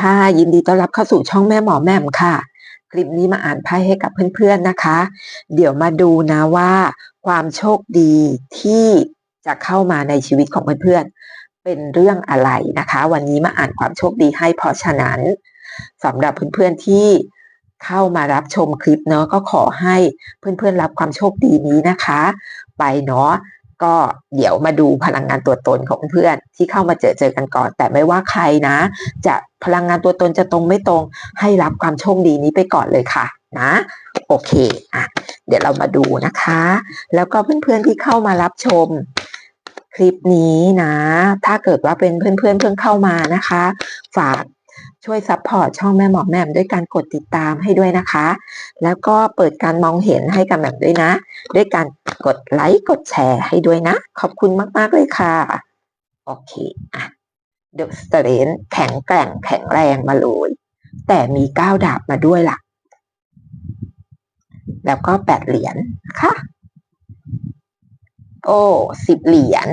ค่ะ ยินดีต้อนรับเข้าสู่ช่องแม่หมอแม่มค่ะ คลิปนี้มาอ่านไพ่ให้กับเพื่อนๆนะคะ เดี๋ยวมาดูนะว่า ความโชคดีที่จะเข้ามาในชีวิตของเพื่อนๆเป็นเรื่องอะไรนะคะ วันนี้มาอ่านความโชคดีให้เพราะฉะนั้นสำหรับเพื่อนๆที่เข้ามารับชมคลิปเนาะก็ขอให้เพื่อนๆรับความโชคดีนี้นะคะ ไปเนาะ ก็เดี๋ยวมาดูพลังงานตัวตนของเพื่อนที่เข้ามาเจอเจอกันก่อน แต่ไม่ว่าใครนะ จะพลังงานตัวตนจะตรงไม่ตรง ให้รับความโชคดีนี้ไปก่อนเลยค่ะ นะโอเคอะเดี๋ยวเรามาดูนะคะ แล้วก็เพื่อนๆที่เข้ามารับชมคลิปนี้นะ ถ้าเกิดว่าเป็นเพื่อนๆเพิ่งเข้ามานะคะ ฝาก ช่วยซัพพอร์ตช่องแม่หมอแม่มด้วยการกดติดตามให้ด้วยนะคะ แล้วก็เปิดการมองเห็นให้กับแม่มด้วยนะ ด้วยการกดไลค์กดแชร์ให้ด้วยนะ ขอบคุณมาก ๆ เลยค่ะ โอเคอะเดอะสเตรนแข็งแกร่งแข็งแรงมาเลยแต่มีก้าวดาบมาด้วยล่ะ แล้วก็แปดเหรียญค่ะโอ้สิบเหรียญ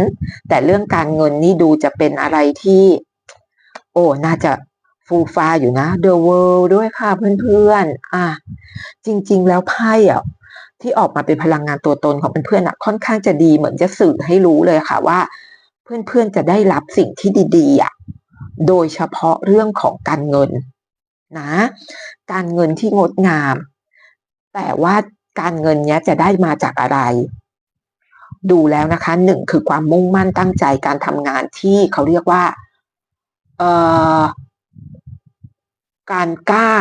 แต่เรื่องการเงินนี่ดูจะเป็นอะไรที่ โอ้ น่าจะ ฟูฟ้าอยู่นะ The World ด้วยค่ะเพื่อนๆอะจริง ๆ แล้วไพ่อะที่ออกมาเป็นพลังงานตัวตนของเพื่อนๆอะค่อนข้างจะดีเหมือนจะสื่อให้รู้เลยค่ะว่า เพื่อนๆจะได้รับสิ่งที่ดีๆอะโดยเฉพาะเรื่องของการเงินนะการเงินที่งดงาม แต่ว่าการเงินเนี้ยจะได้มาจากอะไร ดูแล้วนะคะหนึ่งคือความมุ่งมั่นตั้งใจการทำงานที่เขาเรียกว่าเอ่อ การกล้า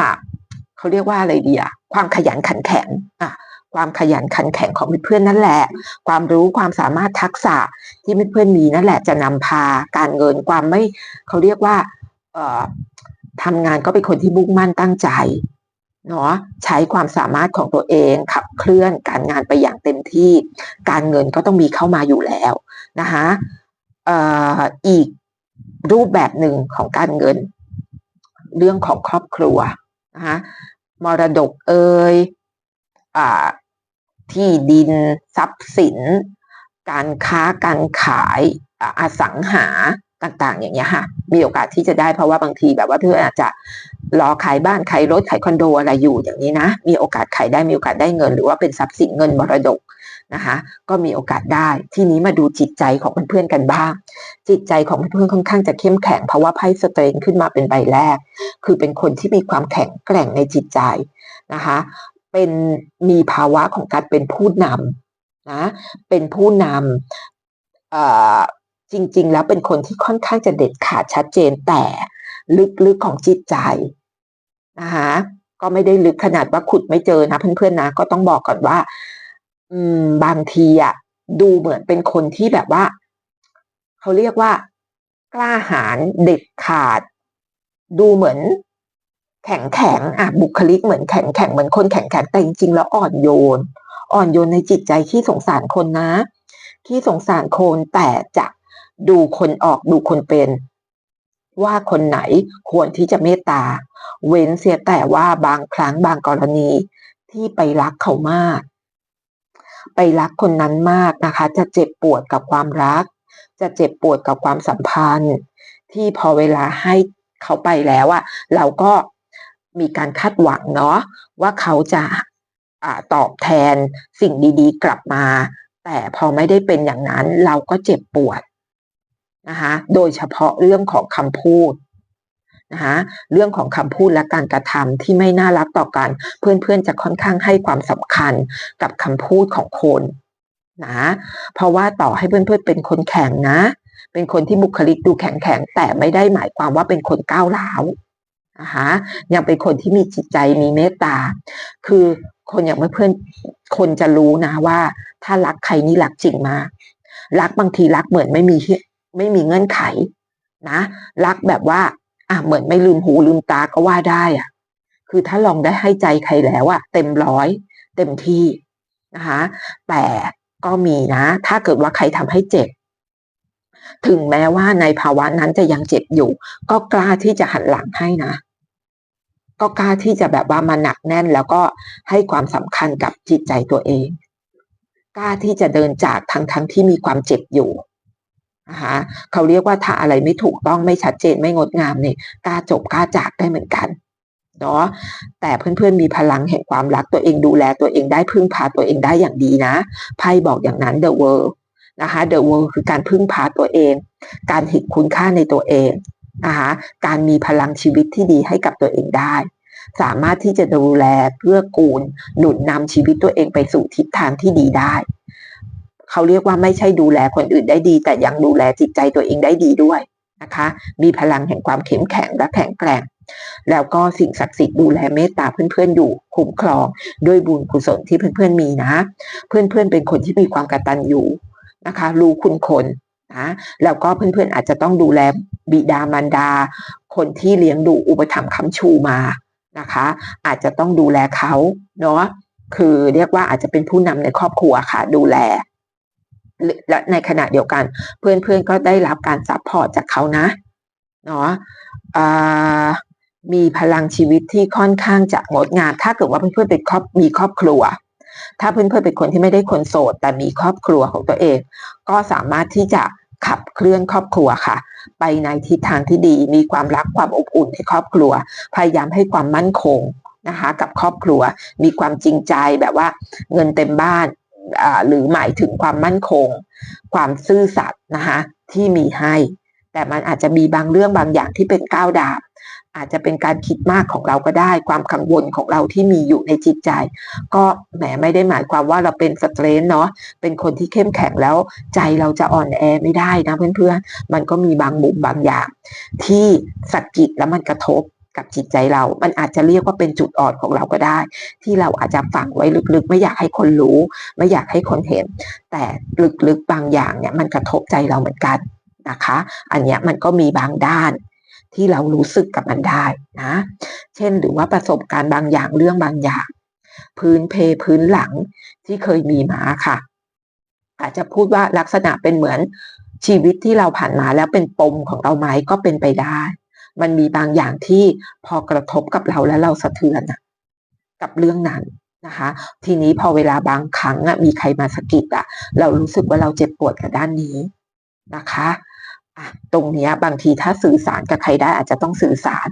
เขาเรียกว่าอะไรดีอะความขยันขันแข็งอะความขยันขันแข็งของเพื่อนนั่นแหละ ความรู้ความสามารถทักษะที่เพื่อนมีนั่นแหละจะนำพาการเงินความไม่เขาเรียกว่าเอ่อทำงานก็เป็นคนที่มุ่งมั่นตั้งใจเนาะใช้ความสามารถของตัวเองขับเคลื่อนการงานไปอย่างเต็มที่ การเงินก็ต้องมีเข้ามาอยู่แล้วนะคะเอ่ออีกรูปแบบหนึ่งของการเงิน เรื่องของครอบครัวนะคะมรดกเอ่ยอที่ดินทรัพย์สิน การค้าการขายอ่าอสังหาต่างๆ อย่างเงี้ยค่ะ มีโอกาสที่จะได้เพราะว่าบางทีแบบว่าเพื่อนอาจจะรอขายบ้านขายรถขายคอนโดอะไรอยู่อย่างนี้นะ มีโอกาสขายได้มีโอกาสได้เงิน หรือว่าเป็นทรัพย์สินเงินมรดก นะคะ ก็มีโอกาสได้ ทีนี้มาดูจิตใจของเพื่อนๆกันบ้าง จิตใจของเพื่อนๆค่อนข้างจะเข้มแข็งเพราะว่าไพ่สเตรนขึ้นมาเป็นใบแรก คือเป็นคนที่มีความแข็งแกร่งในจิตใจนะคะ เป็นมีภาวะของการเป็นผู้นำนะ เป็นผู้นำจริงๆ แล้วเป็นคนที่ค่อนข้างจะเด็ดขาดชัดเจนแต่ลึกๆของจิตใจนะคะก็ไม่ได้ลึกขนาดว่าขุดไม่เจอนะเพื่อนๆนะก็ต้องบอกก่อนว่า อืม บางทีอะดูเหมือนเป็นคนที่แบบว่า เขาเรียกว่า กล้าหาญเด็ดขาด ดูเหมือน แข็งแข็งอะบุคลิกเหมือนแข็งแข็งเหมือนคนแข็งแข็งแต่จริงๆแล้วอ่อนโยน อ่อนโยนในจิตใจที่สงสารคนนะ ที่สงสารคนแต่จะดูคนออกดูคนเป็น ว่าคนไหนควรที่จะเมตตา เว้นเสียแต่ว่าบางครั้งบางกรณีที่ไปรักเขามาก ไปรักคนนั้นมากนะคะ จะเจ็บปวดกับความรัก จะเจ็บปวดกับความสัมพันธ์ ที่พอเวลาให้เขาไปแล้วอะเราก็มีการคาดหวังเนาะว่าเขาจะอตอบแทนสิ่งดีๆ กลับมา แต่พอไม่ได้เป็นอย่างนั้นเราก็เจ็บปวดนะคะ โดยเฉพาะเรื่องของคำพูด นะคะเรื่องของคำพูดและการกระทำที่ไม่น่ารักต่อกัน เพื่อนๆจะค่อนข้างให้ความสำคัญกับคำพูดของคนนะเพราะว่าต่อให้เพื่อนๆเป็นคนแข็งนะ เป็นคนที่บุคลิกดูแข็งแข็งแต่ไม่ได้หมายความว่าเป็นคนก้าวร้าวนะคะยังเป็นคนที่มีจิตใจมีเมตตา คือคนอย่างเพื่อนๆคนจะรู้นะว่า ถ้ารักใครนี่รักจริงมารักบางทีรักเหมือนไม่มีไม่มีเงื่อนไขนะ รักแบบว่า อะเหมือนไม่ลืมหูลืมตาก็ว่าได้อะ คือถ้าลองได้ให้ใจใครแล้วอะเต็มร้อยเต็มที่นะคะ แต่ก็มีนะ ถ้าเกิดว่าใครทำให้เจ็บ ถึงแม้ว่าในภาวะนั้นจะยังเจ็บอยู่ ก็กล้าที่จะหันหลังให้นะ ก็กล้าที่จะแบบว่ามาหนักแน่นแล้วก็ให้ความสำคัญกับจิตใจตัวเอง กล้าที่จะเดินจากทั้งทั้งที่มีความเจ็บอยู่ นะคะเขาเรียกว่าถ้าอะไรไม่ถูกต้องไม่ชัดเจนไม่งดงามเนี่ยกล้าจบกล้าจากได้เหมือนกันเนาะแต่เพื่อนๆมีพลังแห่งความรักตัวเองดูแลตัวเองได้พึ่งพาตัวเองได้อย่างดีนะไพ่บอกอย่างนั้น The World นะคะ The World คือการพึ่งพาตัวเอง การเห็นคุณค่าในตัวเองนะคะการมีพลังชีวิตที่ดีให้กับตัวเองได้ สามารถที่จะดูแลเพื่อกูลหนุนนำชีวิตตัวเองไปสู่ทิศทางที่ดีได้ เขาเรียกว่าไม่ใช่ดูแลคนอื่นได้ดี แต่ยังดูแลจิตใจตัวเองได้ดีด้วยนะคะ มีพลังแห่งความเข้มแข็งและแข็งแกร่งแล้วก็สิ่งศักดิ์สิทธิ์ดูแลเมตตาเพื่อนๆอยู่คุ้มครอง ด้วยบุญกุศลที่เพื่อนๆมีนะ เพื่อนๆเป็นคนที่มีความกตัญญูนะคะ รู้คุณคนนะแล้วก็เพื่อนๆอาจจะต้องดูแลบิดามารดา คนที่เลี้ยงดูอุปถัมภ์ค้ำชูมานะคะ อาจจะต้องดูแลเขาเนาะคือเรียกว่าอาจจะเป็นผู้นำในครอบครัวค่ะ ดูแล และในขณะเดียวกัน เพื่อนๆก็ได้รับการซัพพอร์ตจากเขานะเนาะมีพลังชีวิตที่ค่อนข้างจะงดงาม ถ้าเกิดว่าเพื่อนๆเป็นครอบมีครอบครัว ถ้าเพื่อนๆเป็นคนที่ไม่ได้คนโสด แต่มีครอบครัวของตัวเอง ก็สามารถที่จะขับเคลื่อนครอบครัวค่ะ ไปในทิศทางที่ดี มีความรักความอบอุ่นในครอบครัว พยายามให้ความมั่นคงนะคะกับครอบครัว มีความจริงใจแบบว่าเงินเต็มบ้าน หรือหมายถึงความมั่นคง ความซื่อสัตย์นะคะที่มีให้ แต่มันอาจจะมีบางเรื่องบางอย่างที่เป็นก้าวดาบอาจจะเป็นการคิดมากของเราก็ได้ ความกังวลของเราที่มีอยู่ในจิตใจ ก็แหมไม่ได้หมายความว่าเราเป็นสเตรนเนาะเป็นคนที่เข้มแข็งแล้วใจเราจะอ่อนแอไม่ได้นะเพื่อนๆ มันก็มีบางมุมบางอย่าง ที่สะกิดแล้วมันกระทบ กับจิตใจเรา มันอาจจะเรียกว่าเป็นจุดอ่อนของเราก็ได้ ที่เราอาจจะฝังไว้ลึกๆ ไม่อยากให้คนรู้ ไม่อยากให้คนเห็น แต่ลึกๆบางอย่างเนี่ยมันกระทบใจเราเหมือนกันนะคะ อันเนี้ยมันก็มีบางด้านที่เรารู้สึกกับมันได้นะ เช่นหรือว่าประสบการณ์บางอย่างเรื่องบางอย่าง พื้นเพพื้นหลังที่เคยมีมาค่ะ อาจจะพูดว่าลักษณะเป็นเหมือนชีวิตที่เราผ่านมาแล้วเป็นปมของเราไหมก็เป็นไปได้ มันมีบางอย่างที่พอกระทบกับเราแล้วเราสะเทือนกับเรื่องนั้นนะคะ ทีนี้พอเวลาบางครั้งมีใครมาสะกิดอะเรารู้สึกว่าเราเจ็บปวดกับด้านนี้นะคะตรงนี้บางทีถ้าสื่อสารกับใครได้อาจจะต้องสื่อสาร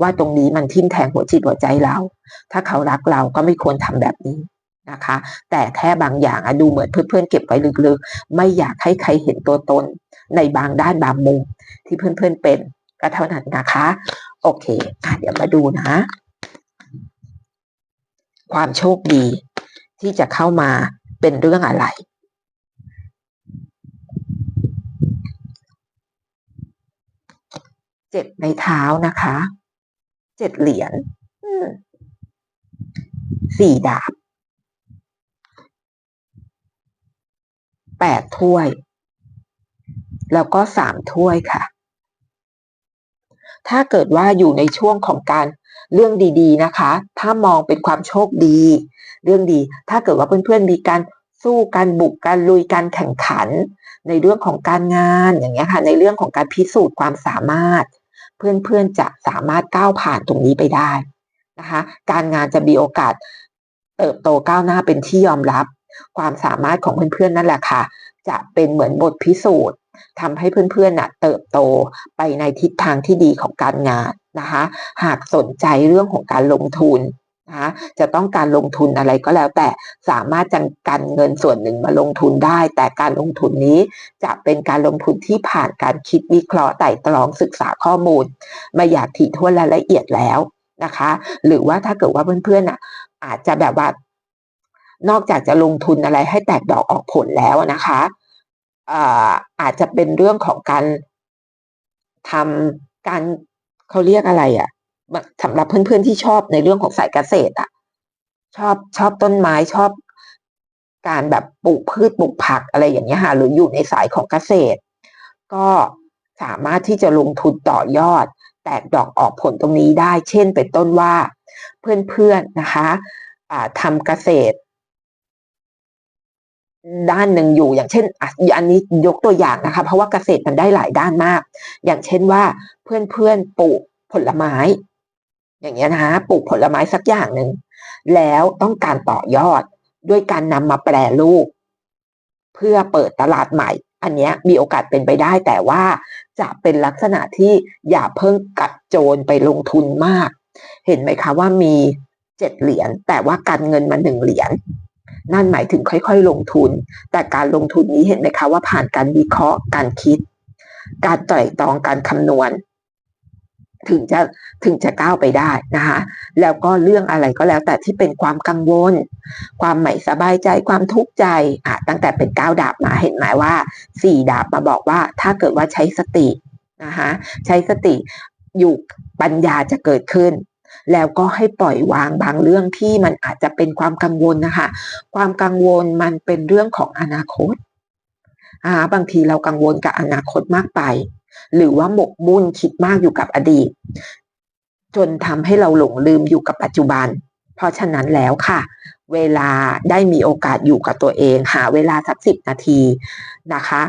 ว่าตรงนี้มันทิ่มแทงหัวจิตหัวใจเรา ถ้าเขารักเราก็ไม่ควรทำแบบนี้นะคะ แต่แค่บางอย่างดูเหมือนเพื่อนๆเก็บไว้ลึกๆ ไม่อยากให้ใครเห็นตัวตน ในบางด้านบางมุมที่เพื่อนๆเป็น ก็เท่านั้นนะคะ โอเคเดี๋ยวมาดูนะ ความโชคดีที่จะเข้ามาเป็นเรื่องอะไรเจ็ดในเท้านะคะ เจ็ดเหรียญสี่ดาบ แปดถ้วย แล้วก็สามถ้วยค่ะ ถ้าเกิดว่าอยู่ในช่วงของการเรื่องดีๆนะคะ ถ้ามองเป็นความโชคดี เรื่องดี ถ้าเกิดว่าเพื่อนๆมีการสู้การบุกการลุยการแข่งขัน ในเรื่องของการงานอย่างเงี้ยค่ะ ในเรื่องของการพิสูจน์ความสามารถ เพื่อนๆจะสามารถก้าวผ่านตรงนี้ไปได้นะคะ การงานจะมีโอกาสเติบโตก้าวหน้าเป็นที่ยอมรับ ความสามารถของเพื่อนๆนั่นแหละค่ะ จะเป็นเหมือนบทพิสูจน์ ทำให้เพื่อนๆน่ะเติบโตไปในทิศทางที่ดีของการงานนะคะ หากสนใจเรื่องของการลงทุนนะะจะต้องการลงทุนอะไรก็แล้ว แต่สามารถจัดการเงินส่วนหนึ่งมาลงทุนได้ แต่การลงทุนนี้จะเป็นการลงทุนที่ผ่านการคิดวิเคราะห์ไต่ตรองศึกษาข้อมูลม่อยากถี่ถ้วนและละเอียดแล้วนะคะ หรือว่าถ้าเกิดว่าเพื่อนๆอะอาจจะแบบว่านอกจากจะลงทุนอะไรให้แตกดอกออกผลแล้วนะคะ อาจจะเป็นเรื่องของการทำการเขาเรียกอะไรอะ่ะสำหรับเพื่อนๆที่ชอบในเรื่องของสายเกษตร อะ ชอบชอบต้นไม้ชอบการแบบปลูกพืชปลูกผักอะไรอย่างเงี้ยค่ะหรืออยู่ในสายของเกษตร ก็สามารถที่จะลงทุนต่อยอด แตกดอกออกผลตรงนี้ได้ เช่นเป็นต้นว่าเพื่อนๆนะคะทำเกษตร ด้านหนึ่งอยู่ อย่างเช่นอันนี้ยกตัวอย่างนะคะ เพราะว่าเกษตรมันได้หลายด้านมาก อย่างเช่นว่าเพื่อนๆปลูกผลไม้ อย่างเงี้ยนะปลูกผลไม้สักอย่างหนึ่งแล้วต้องการต่อยอดด้วยการนำมาแปรรูปเพื่อเปิดตลาดใหม่ อันเนี้ยมีโอกาสเป็นไปได้แต่ว่าจะเป็นลักษณะที่อย่าเพิ่งกัดโจนไปลงทุนมาก เห็นไหมคะว่ามีเจ็ดเหรียญแต่ว่าการเงินมาหนึ่งเหรียญ นั่นหมายถึงค่อยๆ ลงทุน แต่การลงทุนนี้เห็นไหมคะว่าผ่านการวิเคราะห์ การคิด การไตร่ตรองการคำนวณ ถึงจะถึงจะก้าวไปได้นะคะแล้วก็เรื่องอะไรก็แล้วแต่ที่เป็นความกังวล ความไม่สบายใจความทุกข์ใจอะตั้งแต่เป็นก้าวดาบมาเห็นไหมว่าสี่ดาบมาบอกว่า ถ้าเกิดว่าใช้สตินะคะใช้สติอยู่ปัญญาจะเกิดขึ้น แล้วก็ให้ปล่อยวางบางเรื่องที่มันอาจจะเป็นความกังวลนะคะ ความกังวลมันเป็นเรื่องของอนาคตอ่าบางทีเรากังวลกับอนาคตมากไป หรือว่าหมกมุ่นคิดมากอยู่กับอดีต จนทำให้เราหลงลืมอยู่กับปัจจุบัน เพราะฉะนั้นแล้วค่ะ เวลาได้มีโอกาสอยู่กับตัวเอง หาเวลาสักสิบนาทีนะคะ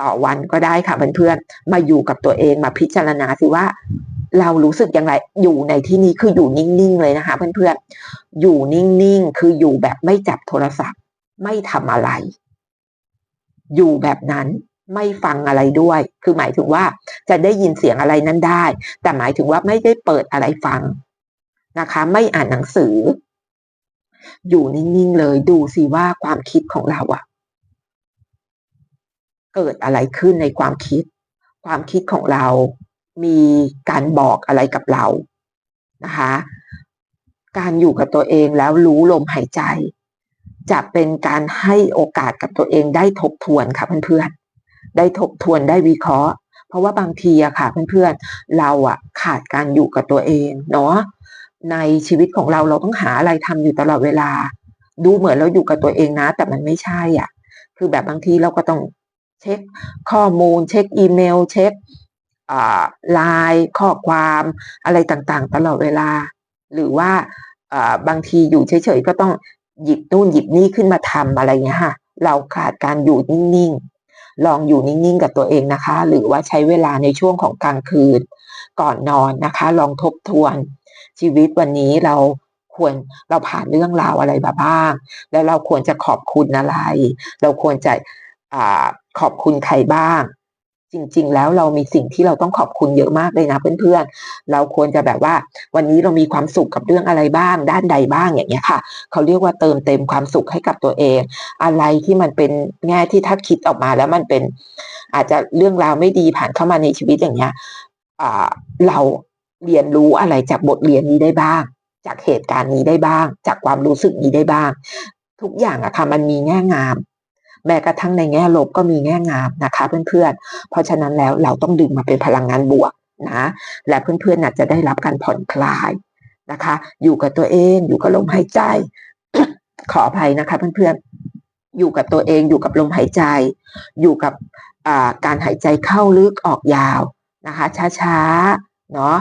ต่อวันก็ได้ค่ะเพื่อนๆมาอยู่กับตัวเองมาพิจารณาสิว่า เรารู้สึกอย่างไรอยู่ในที่นี้คืออยู่นิ่งๆเลยนะคะ เพื่อนๆอยู่นิ่งๆคืออยู่แบบไม่จับโทรศัพท์ ไม่ทำอะไร อยู่แบบนั้นไม่ฟังอะไรด้วย คือหมายถึงว่าจะได้ยินเสียงอะไรนั้นได้ แต่หมายถึงว่าไม่ได้เปิดอะไรฟังนะคะ ไม่อ่านหนังสือ อยู่นิ่งๆเลยดูสิว่าความคิดของเราอะ เกิดอะไรขึ้นในความคิด ความคิดของเรามีการบอกอะไรกับเรานะคะ การอยู่กับตัวเองแล้วรู้ลมหายใจ จะเป็นการให้โอกาสกับตัวเองได้ทบทวนค่ะเพื่อนๆ ได้ทบทวนได้วิเคราะห์ เพราะว่าบางทีอะค่ะเพื่อนๆ เราอะขาดการอยู่กับตัวเองเนาะ ในชีวิตของเราเราต้องหาอะไรทำอยู่ตลอดเวลา ดูเหมือนเราอยู่กับตัวเองนะ แต่มันไม่ใช่อะ คือแบบบางทีเราก็ต้อง เช็คข้อมูล เช็คอีเมล เช็คไลน์ข้อความอะไรต่างๆ ตลอดเวลา หรือว่าบางทีอยู่เฉยๆก็ต้องหยิบนู่นหยิบนี่ขึ้นมาทำอะไรเงี้ยค่ะ เราขาดการอยู่นิ่งๆ ลองอยู่นิ่งๆ กับตัวเองนะคะ หรือว่าใช้เวลาในช่วงของกลางคืน ก่อนนอนนะคะ ลองทบทวน ชีวิตวันนี้เราควรเราผ่านเรื่องราวอะไรมาบ้าง แล้วเราควรจะขอบคุณอะไร เราควรจะอ่า ขอบคุณใครบ้าง จริง ๆ แล้วเรามีสิ่งที่เราต้องขอบคุณเยอะมากเลยนะเพื่อนๆ เราควรจะแบบว่า วันนี้เรามีความสุขกับเรื่องอะไรบ้าง ด้านใดบ้างอย่างเงี้ยค่ะ เขาเรียกว่าเติมเต็มความสุขให้กับตัวเอง อะไรที่มันเป็นแง่ที่ถ้าคิดออกมาแล้วมันเป็น อาจจะเรื่องราวไม่ดีผ่านเข้ามาในชีวิตอย่างเงี้ยเราเรียนรู้อะไรจากบทเรียนนี้ได้บ้าง จากเหตุการณ์นี้ได้บ้าง จากความรู้สึกนี้ได้บ้าง ทุกอย่างอะค่ะมันมีแง่งาม แม้กระทั่งในแง่ลบก็มีแง่งามนะคะ เพื่อนๆ เพราะฉะนั้นแล้วเราต้องดึงมาเป็นพลังงานบวกนะ และเพื่อนๆน่ะจะได้รับการผ่อนคลายนะคะ อยู่กับตัวเองอยู่กับลมหายใจ ขออภัยนะคะ เพื่อนๆ อยู่กับตัวเองอยู่กับลมหายใจ อยู่กับการหายใจเข้าลึกออกยาวนะคะ ช้าๆเนาะ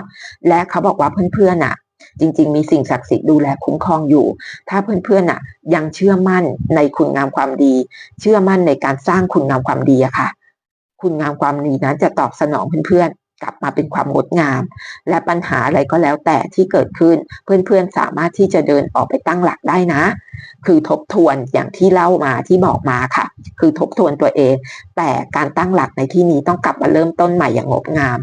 และเขาบอกว่าเพื่อนๆน่ะ จริง ๆ มีสิ่งศักดิ์สิทธิ์ดูแลคุ้มครองอยู่ ถ้าเพื่อนๆอะยังเชื่อมั่นในคุณงามความดี เชื่อมั่นในการสร้างคุณงามความดีอะค่ะ คุณงามความดีนั้นจะตอบสนองเพื่อน กลับมาเป็นความงดงาม และปัญหาอะไรก็แล้วแต่ที่เกิดขึ้น เพื่อนๆสามารถที่จะเดินออกไปตั้งหลักได้นะ คือทบทวนอย่างที่เล่ามาที่บอกมาค่ะ คือทบทวนตัวเอง แต่การตั้งหลักในที่นี้ต้องกลับมาเริ่มต้นใหม่อย่างงดงาม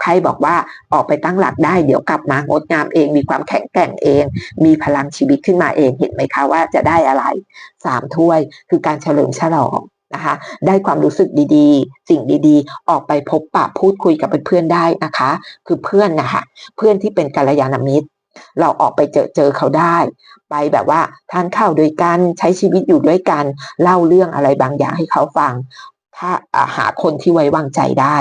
ใครบอกว่าออกไปตั้งหลักได้เดี๋ยวกลับมางดงามเอง มีความแข็งแกร่งเอง มีพลังชีวิตขึ้นมาเองเห็นไหมคะว่าจะได้อะไรสามถ้วยคือการเฉลิมฉลอง นะคะ ได้ความรู้สึกดีๆ สิ่งดีๆ ออกไปพบปะพูดคุยกับเพื่อนๆได้นะคะ คือเพื่อนนะคะเพื่อนที่เป็นกัลยาณมิตร เราออกไปเจอเจอเขาได้ ไปแบบว่าทานข้าวด้วยกันใช้ชีวิตอยู่ด้วยกัน เล่าเรื่องอะไรบางอย่างให้เขาฟัง ถ้าหาคนที่ไว้วางใจได้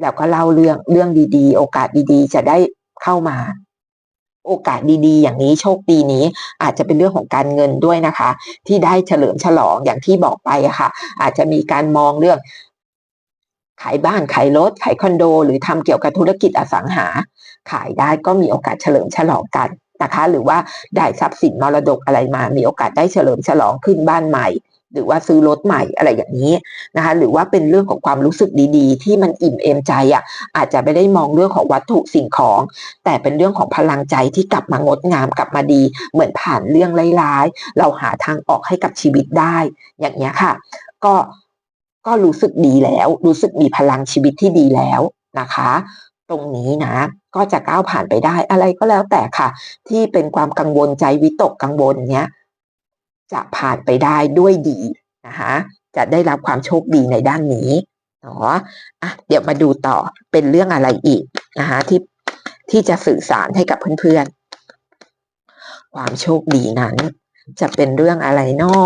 แล้วก็เล่าเรื่องเรื่องดีๆ โอกาสดีๆ จะได้เข้ามา โอกาสดีๆ อย่างนี้โชคดีนี้ อาจจะเป็นเรื่องของการเงินด้วยนะคะ ที่ได้เฉลิมฉลองอย่างที่บอกไปอะค่ะ อาจจะมีการมองเรื่องขายบ้านขายรถขายคอนโด หรือทำเกี่ยวกับธุรกิจอสังหา ขายได้ก็มีโอกาสเฉลิมฉลองกันนะคะ หรือว่าได้ทรัพย์สินมรดกอะไรมา มีโอกาสได้เฉลิมฉลองขึ้นบ้านใหม่ หรือว่าซื้อรถใหม่อะไรอย่างนี้นะคะ หรือว่าเป็นเรื่องของความรู้สึกดีๆ ที่มันอิ่มเอมใจอะอาจจะไม่ได้มองเรื่องของวัตถุสิ่งของ แต่เป็นเรื่องของพลังใจที่กลับมางดงามกลับมาดี เหมือนผ่านเรื่องร้ายๆ เราหาทางออกให้กับชีวิตได้ อย่างนี้ค่ะ ก็ก็รู้สึกดีแล้ว รู้สึกมีพลังชีวิตที่ดีแล้วนะคะ ตรงนี้นะ ก็จะก้าวผ่านไปได้อะไรก็แล้วแต่ค่ะ ที่เป็นความกังวลใจวิตกกังวลเนี้ย จะผ่านไปได้ด้วยดีนะคะจะได้รับความโชคดีในด้านนี้เนาะอะเดี๋ยวมาดูต่อเป็นเรื่องอะไรอีกนะคะที่ที่จะสื่อสารให้กับเพื่อนๆ ความโชคดีนั้น จะเป็นเรื่องอะไรนอ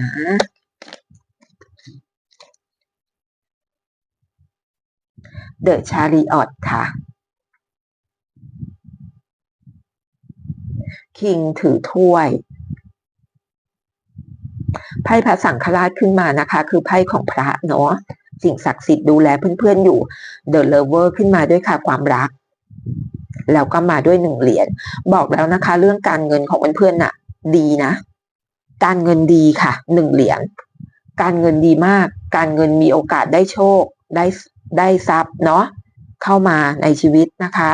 นะเดอะชาริออตค่ะคิงถือถ้วย ไพ่พระสังฆราชขึ้นมานะคะ คือไพ่ของพระเนาะสิ่งศักดิ์สิทธิ์ดูแลเพื่อนๆอยู่ The Lover ขึ้นมาด้วยค่ะความรัก แล้วก็มาด้วยหนึ่งเหรียญบอกแล้วนะคะ เรื่องการเงินของเพื่อนๆน่ะ ดีนะ การเงินดีค่ะหนึ่งเหรียญการเงินดีมาก การเงินมีโอกาสได้โชคได้ได้ทรัพย์เนาะ เข้ามาในชีวิตนะคะ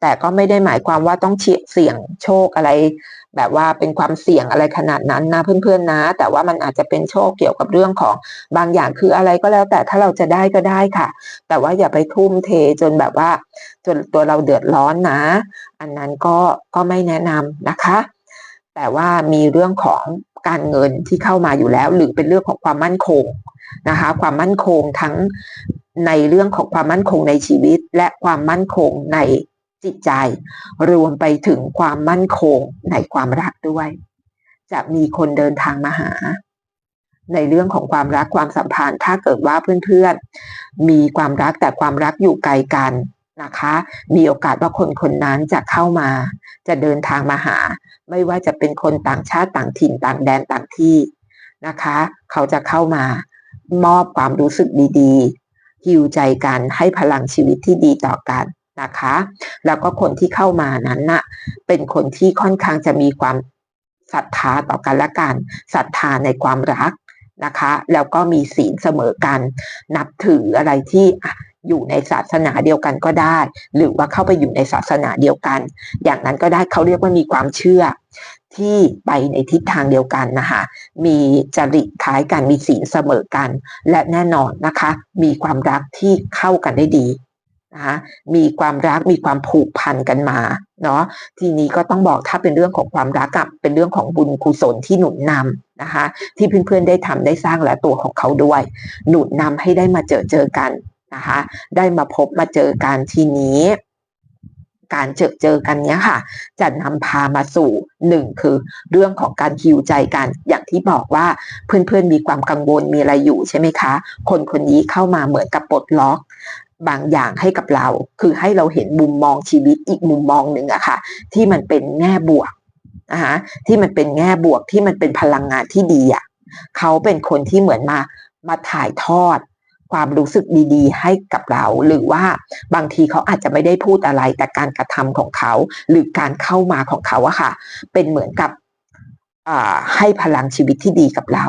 แต่ก็ไม่ได้หมายความว่าต้องเสี่ยงโชคอะไร แบบว่าเป็นความเสี่ยงอะไรขนาดนั้นนะเพื่อนๆนะ แต่ว่ามันอาจจะเป็นโชคเกี่ยวกับเรื่องของบางอย่างคืออะไรก็แล้ว แต่ถ้าเราจะได้ก็ได้ค่ะ แต่ว่าอย่าไปทุ่มเทจนแบบว่า จนตัวเราเดือดร้อนนะ อันนั้นก็ก็ไม่แนะนำนะคะ แต่ว่ามีเรื่องของการเงินที่เข้ามาอยู่แล้ว หรือเป็นเรื่องของความมั่นคง นะคะความมั่นคงทั้งในเรื่องของความมั่นคงในชีวิต และความมั่นคงในจิตใจ รวมไปถึงความมั่นคงในความรักด้วย จะมีคนเดินทางมาหา ในเรื่องของความรักความสัมพันธ์ ถ้าเกิดว่าเพื่อนๆ มีความรักแต่ความรักอยู่ไกลกันนะคะ มีโอกาสว่าคนคนนั้นจะเข้ามา จะเดินทางมาหา ไม่ว่าจะเป็นคนต่างชาติต่างถิ่นต่างแดนต่างที่นะคะ เขาจะเข้ามา มอบความรู้สึกดีๆฮิวใจกันให้พลังชีวิตที่ดีต่อกันนะคะ แล้วก็คนที่เข้ามานั้นน่ะเป็นคนที่ค่อนข้างจะมีความศรัทธาต่อกันและกันศรัทธาในความรักนะคะ แล้วก็มีศีลเสมอกัน นับถืออะไรที่อยู่ในศาสนาเดียวกันก็ได้ หรือว่าเข้าไปอยู่ในศาสนาเดียวกัน อย่างนั้นก็ได้เขาเรียกว่ามีความเชื่อ ที่ไปในทิศทางเดียวกันนะคะมีจริตคล้ายกันมีศีลเสมอกัน และแน่นอนนะคะ มีความรักที่เข้ากันได้ดีนะคะมีความรักมีความผูกพันกันมาเนาะทีนี้ก็ต้องบอกถ้าเป็นเรื่องของความรักกับเป็นเรื่องของบุญกุศลที่หนุนนำนะคะ ที่เพื่อนๆได้ทำได้สร้างและตัวของเขาด้วย หนุนนำให้ได้มาเจอเจอกันนะคะ ได้มาพบมาเจอกันทีนี้ การเจอเจอกันเนี้ยค่ะ จะนำพามาสู่หนึ่งคือ เรื่องของการฮิวใจกัน อย่างที่บอกว่าเพื่อนๆมีความกังวลมีอะไรอยู่ใช่ไหมคะ คนคนนี้เข้ามาเหมือนกับปลดล็อกบางอย่างให้กับเรา คือให้เราเห็นมุมมองชีวิตอีกมุมมองหนึ่งอะค่ะ ที่มันเป็นแง่บวกนะคะที่มันเป็นแง่บวกที่มันเป็นพลังงานที่ดีอะเขาเป็นคนที่เหมือนมามาถ่ายทอด ความรู้สึกดีๆ ให้กับเรา หรือว่าบางทีเขาอาจจะไม่ได้พูดอะไร แต่การกระทำของเขา หรือการเข้ามาของเขาอะค่ะ เป็นเหมือนกับให้พลังชีวิตที่ดีกับเรา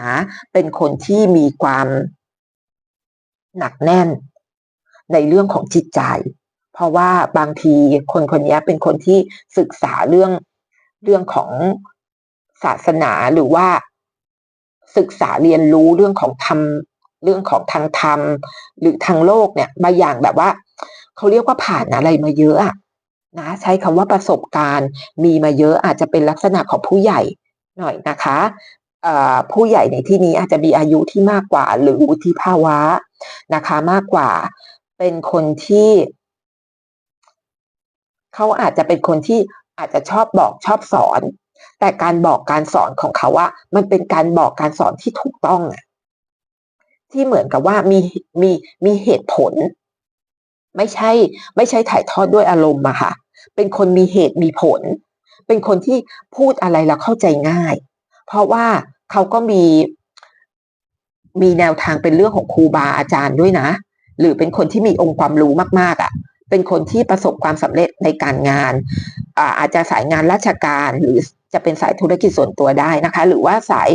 นะเป็นคนที่มีความหนักแน่นในเรื่องของจิตใจ เพราะว่าบางทีคนคนนี้เป็นคนที่ศึกษาเรื่องเรื่องของศาสนาหรือว่าศึกษาเรียนรู้เรื่องของธรรม เรื่องของทางธรรม หรือทางโลกเนี่ยมาอย่างแบบว่าเขาเรียกว่าผ่านอะไรมาเยอะอะนะใช้คำว่าประสบการณ์มีมาเยอะอาจจะเป็นลักษณะของผู้ใหญ่หน่อยนะคะผู้ใหญ่ในที่นี้อาจจะมีอายุที่มากกว่า หรือวุฒิภาวะนะคะมากกว่าเป็นคนที่เขาอาจจะเป็นคนที่อาจจะชอบบอกชอบสอน แต่การบอกการสอนของเขาว่ามันเป็นการบอกการสอนที่ถูกต้องอะ ที่เหมือนกับว่ามีมีมีเหตุผล ไม่ใช่ ไม่ใช่ถ่ายทอดด้วยอารมณ์อะค่ะ เป็นคนมีเหตุมีผล เป็นคนที่พูดอะไรแล้วเข้าใจง่าย เพราะว่าเขาก็มีมีแนวทางเป็นเรื่องของครูบาอาจารย์ด้วยนะ หรือเป็นคนที่มีองค์ความรู้มาก ๆอะ่ะ เป็นคนที่ประสบความสำเร็จในการงานอาอาจจะสายงานราชการหรือ จะเป็นสายธุรกิจส่วนตัวได้นะคะ หรือว่าสาย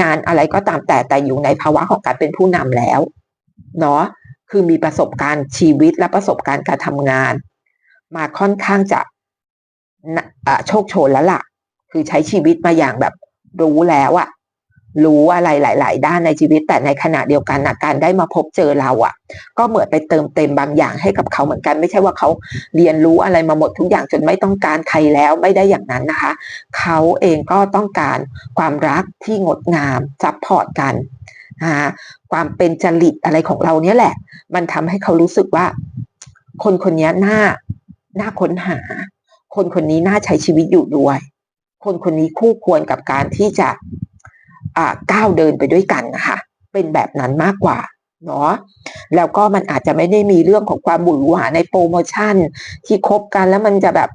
งานอะไรก็ตามแต่แต่อยู่ในภาวะของการเป็นผู้นำแล้วเนาะคือมีประสบการณ์ชีวิตและประสบการณ์การทำงาน มาค่อนข้างจะโชคโชนแล้วล่ะ คือใช้ชีวิตมาอย่างแบบรู้แล้วอะ รู้อะไรหลาย ๆ ด้านในชีวิตแต่ในขณะเดียวกันนะการได้มาพบเจอเราอะ่ะ ก็เหมือนไปเติมเต็มบางอย่างให้กับเขาเหมือนกัน ไม่ใช่ว่าเขาเรียนรู้อะไรมาหมดทุกอย่างจนไม่ต้องการใครแล้วไม่ได้อย่างนั้นนะคะ เขาเองก็ต้องการความรักที่งดงามซัพพอร์ตกันนะความเป็นจริตอะไรของเราเนี่ยแหละ มันทำให้เขารู้สึกว่า คนคนนี้น่าน่าค้นหา คนคนนี้น่าใช้ชีวิตอยู่ด้วย คนคนนี้คู่ควรกับการที่จะ ก้าวเดินไปด้วยกันนะคะ เป็นแบบนั้นมากกว่าเนาะแล้วก็มันอาจจะไม่ได้มีเรื่องของความบุหวาในโปรโมชั่นที่คบกันแล้วมันจะแบบ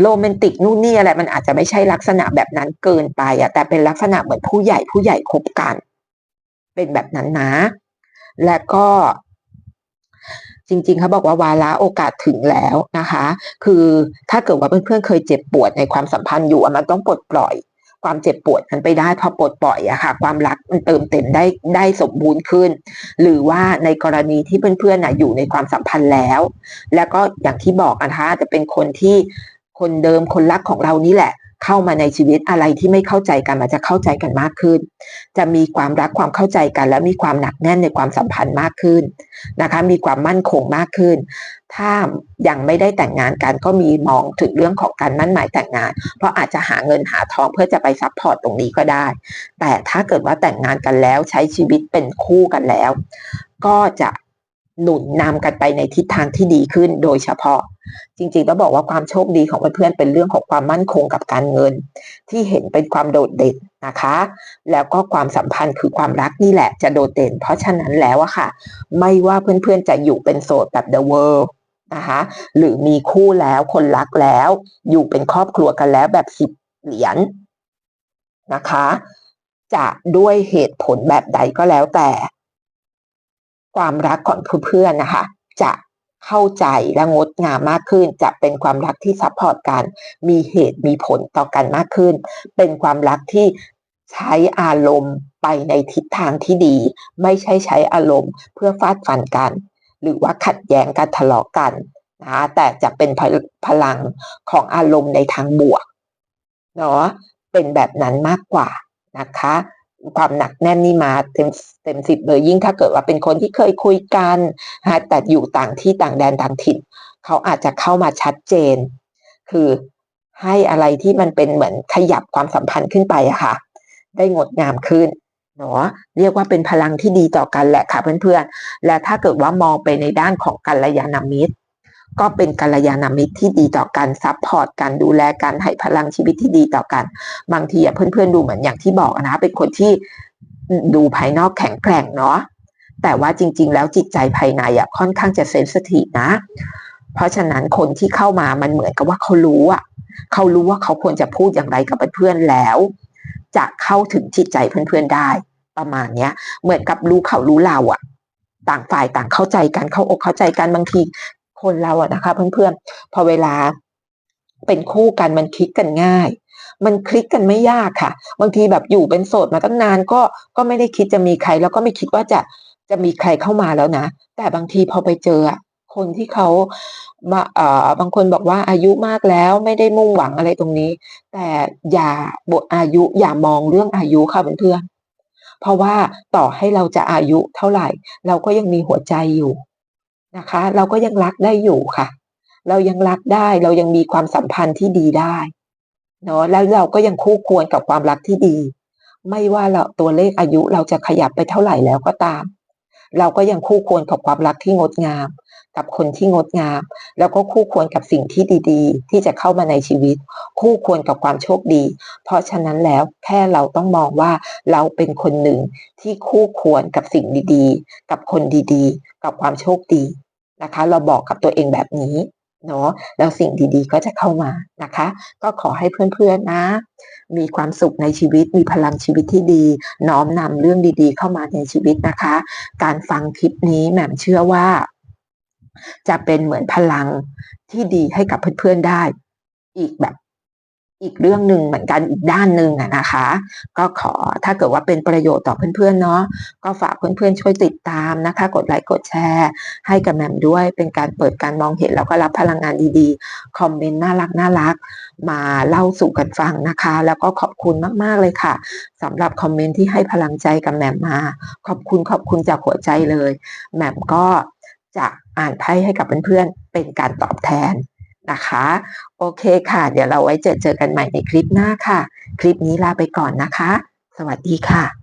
โรแมนติกนู่นนี่อะไรมันอาจจะไม่ใช่ลักษณะแบบนั้นเกินไปอะแต่เป็นลักษณะเหมือนผู้ใหญ่ผู้ใหญ่คบกัน เป็นแบบนั้นนะ และก็จริงๆเขาบอกว่าวาระโอกาสถึงแล้วนะคะ คือถ้าเกิดว่าเพื่อนๆเคยเจ็บปวดในความสัมพันธ์อยู่มันต้องปลดปล่อย ความเจ็บปวดนั้นไปได้พอปลดปล่อยอะค่ะ ความรักมันเติมเต็มได้ได้สมบูรณ์ขึ้น หรือว่าในกรณีที่เพื่อนๆนะอยู่ในความสัมพันธ์แล้ว แล้วก็อย่างที่บอกนะคะจะเป็นคนที่คนเดิมคนรักของเรานี่แหละ เข้ามาในชีวิตอะไรที่ไม่เข้าใจกันมันจะเข้าใจกันมากขึ้น จะมีความรักความเข้าใจกัน และมีความหนักแน่นในความสัมพันธ์มากขึ้นนะคะ มีความมั่นคงมากขึ้น ถ้ายังไม่ได้แต่งงานกันก็มีมองถึงเรื่องของการมั่นหมายแต่งงาน เพราะอาจจะหาเงินหาทองเพื่อจะไปซัพพอร์ตตรงนี้ก็ได้ แต่ถ้าเกิดว่าแต่งงานกันแล้วใช้ชีวิตเป็นคู่กันแล้ว ก็จะหนุนนำกันไปในทิศทางที่ดีขึ้นโดยเฉพาะ จริงๆต้องบอกว่าความโชคดีของเพื่อนๆเป็นเรื่องของความมั่นคงกับการเงิน ที่เห็นเป็นความโดดเด่นนะคะ แล้วก็ความสัมพันธ์คือความรักนี่แหละจะโดดเด่น เพราะฉะนั้นแล้วอะค่ะ ไม่ว่าเพื่อนๆจะอยู่เป็นโสดแบบ the world นะคะหรือมีคู่แล้วคนรักแล้ว อยู่เป็นครอบครัวกันแล้วแบบสิบเหรียญนะคะ จะด้วยเหตุผลแบบใดก็แล้วแต่ ความรักของเพื่อนๆนะคะ จะ เข้าใจและงดงามมากขึ้น จะเป็นความรักที่ซัพพอร์ตกัน มีเหตุมีผลต่อกันมากขึ้น เป็นความรักที่ใช้อารมณ์ไปในทิศทางที่ดี ไม่ใช่ใช้อารมณ์เพื่อฟาดฟันกัน หรือว่าขัดแย้งกันทะเลาะกันนะแต่จะเป็นพลังของอารมณ์ในทางบวกเนาะเป็นแบบนั้นมากกว่านะคะ ความหนักแน่นนี่มาเต็มเต็มสิบเลยยิ่งถ้าเกิดว่าเป็นคนที่เคยคุยกันฮะแต่อยู่ต่างที่ต่างแดนต่างถิ่นเขาอาจจะเข้ามาชัดเจน คือให้อะไรที่มันเป็นเหมือนขยับความสัมพันธ์ขึ้นไปอะค่ะ ได้งดงามขึ้นเนาะเรียกว่าเป็นพลังที่ดีต่อกันแหละค่ะเพื่อนๆ และถ้าเกิดว่ามองไปในด้านของกัลยาณมิตร ก็เป็นกัลยาณมิตรที่ดีต่อกันซัพพอร์ตกันดูแลกันให้พลังชีวิตที่ดีต่อกัน บางทีเพื่อนๆดูเหมือนอย่างที่บอกนะเป็นคนที่ดูภายนอกแข็งแกร่งเนาะแต่ว่าจริง ๆ แล้วจิตใจภายในอะค่อนข้างจะเซนสทีฟนะ เพราะฉะนั้นคนที่เข้ามามันเหมือนกับว่าเขารู้อะเขารู้ว่าเขาควรจะพูดอย่างไรกับเพื่อนๆแล้ว จะเข้าถึงจิตใจเพื่อนๆได้ ประมาณเนี้ย เหมือนกับรู้เขารู้เราอะ ต่างฝ่ายต่างเข้าใจกันเข้าอกเข้าใจกันบางที คนเราอะนะคะ เพื่อนๆ พอเวลาเป็นคู่กันมันคลิกกันง่าย มันคลิกกันไม่ยากค่ะ บางทีแบบอยู่เป็นโสดมาตั้งนานก็ก็ไม่ได้คิดจะมีใคร แล้วก็ไม่คิดว่าจะจะมีใครเข้ามาแล้วนะ แต่บางทีพอไปเจอคนที่เขามาเอ่อบางคนบอกว่าอายุมากแล้วไม่ได้มุ่งหวังอะไรตรงนี้ แต่อย่าบทอายุอย่ามองเรื่องอายุค่ะเพื่อนๆเพราะว่าต่อให้เราจะอายุเท่าไหร่ เราก็ยังมีหัวใจอยู่ นะคะ เราก็ยังรักได้อยู่ค่ะ เรายังรักได้เรายังมีความสัมพันธ์ที่ดีได้เนาะแล้วเราก็ยังคู่ควรกับความรักที่ดี ไม่ว่าเราตัวเลขอายุเราจะขยับไปเท่าไหร่แล้วก็ตาม เราก็ยังคู่ควรกับความรักที่งดงาม กับคนที่งดงาม แล้วก็คู่ควรกับสิ่งที่ดีๆ ที่จะเข้ามาในชีวิต คู่ควรกับความโชคดี เพราะฉะนั้นแล้วแค่เราต้องมองว่าเราเป็นคนหนึ่งที่คู่ควรกับสิ่งดีๆ กับคนดีๆ กับความโชคดีนะคะ เราบอกกับตัวเองแบบนี้เนาะแล้วสิ่งดีๆก็จะเข้ามานะคะ ก็ขอให้เพื่อนๆนะ มีความสุขในชีวิตมีพลังชีวิตที่ดี น้อมนำเรื่องดีๆ เข้ามาในชีวิตนะคะ การฟังคลิปนี้แหม่มเชื่อว่า จะเป็นเหมือนพลังที่ดีให้กับเพื่อนๆได้ อีกแบบอีกเรื่องหนึ่งเหมือนกันอีกด้านหนึ่งอะนะคะ ก็ขอถ้าเกิดว่าเป็นประโยชน์ต่อเพื่อนๆเนาะก็ฝากเพื่อนๆช่วยติดตามนะคะ กดไลค์กดแชร์ ให้กับแหม่มด้วยเป็นการเปิดการมองเห็นแล้วก็รับพลังงานดีๆ คอมเมนต์น่ารักน่ารักมาเล่าสู่กันฟังนะคะ แล้วก็ขอบคุณมากๆเลยค่ะสำหรับคอมเมนต์ที่ให้พลังใจกับแหม่มมา ขอบคุณขอบคุณจากหัวใจเลยแหม่มก็ จะอ่านไพ่ให้กับเพื่อนๆเป็นการตอบแทนนะคะ โอเคค่ะ เดี๋ยวเราไว้เจอเจอกันใหม่ในคลิปหน้าค่ะ คลิปนี้ลาไปก่อนนะคะ สวัสดีค่ะ